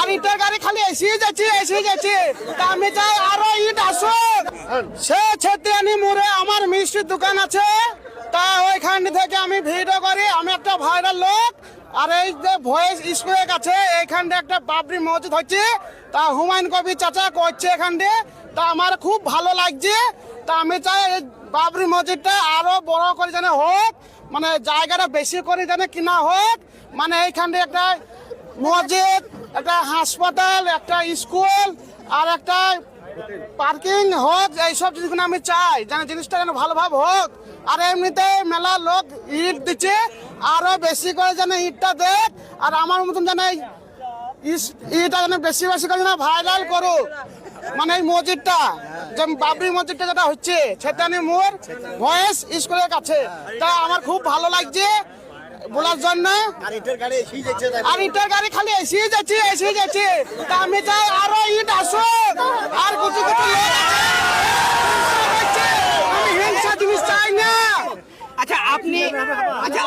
আর ইটের গাড়ি খালি এসে যাচ্ছে এসে যাচ্ছে। তা আমি চাই আরও ইট আসুক। সে ছেত্রিয়ানি মোড়ে আমার মিষ্টির দোকান আছে। তা ওইখান থেকে আমি ভিডিও করি আমি একটা ভাইরাল লোক। আর এই যে ভয়েস স্কুলের কাছে এইখান দিয়ে একটা বাবরি মসজিদ হচ্ছে। তা হুমায়ুন কবি চাচা করছে এখান দিয়ে। তা আমার খুব ভালো লাগছে। তা আমি চাই এই বাবরি মসজিদটা আরও বড় করে যেন হোক মানে জায়গাটা বেশি করে যেন কিনা হোক। মানে এইখান দিয়ে একটা মসজিদ একটা হাসপাতাল, একটা স্কুল আর একটা পার্কিং হোক, এইসব জিনিসগুলো আমি চাই। যেন জিনিসটা যেন ভালোভাবে হোক। আর এমনিতে মেলা লোক ইট দিচ্ছে, আরও বেশি করে যেন ইটটা দেখ, আর আমার মতন যেন এই ইটা যেন বেশি বেশি করে যেন ভাইরাল করুক। মানে এই মসজিদটা, যে বাবরি মসজিদটা যেটা হচ্ছে সেটা ছেতানি মোর ভয়েস স্কুলের কাছে। তা আমার খুব ভালো লাগছে। বলার জন্য? আর ইটের গাড়ি খালি এসে যাচ্ছে এসে যাচ্ছে। তা আমি চাই আরও ইট আসো আর কিছু কিছু লোক আছে। আমি হিংসা জিনিস চাই না। আচ্ছা আপনি আচ্ছা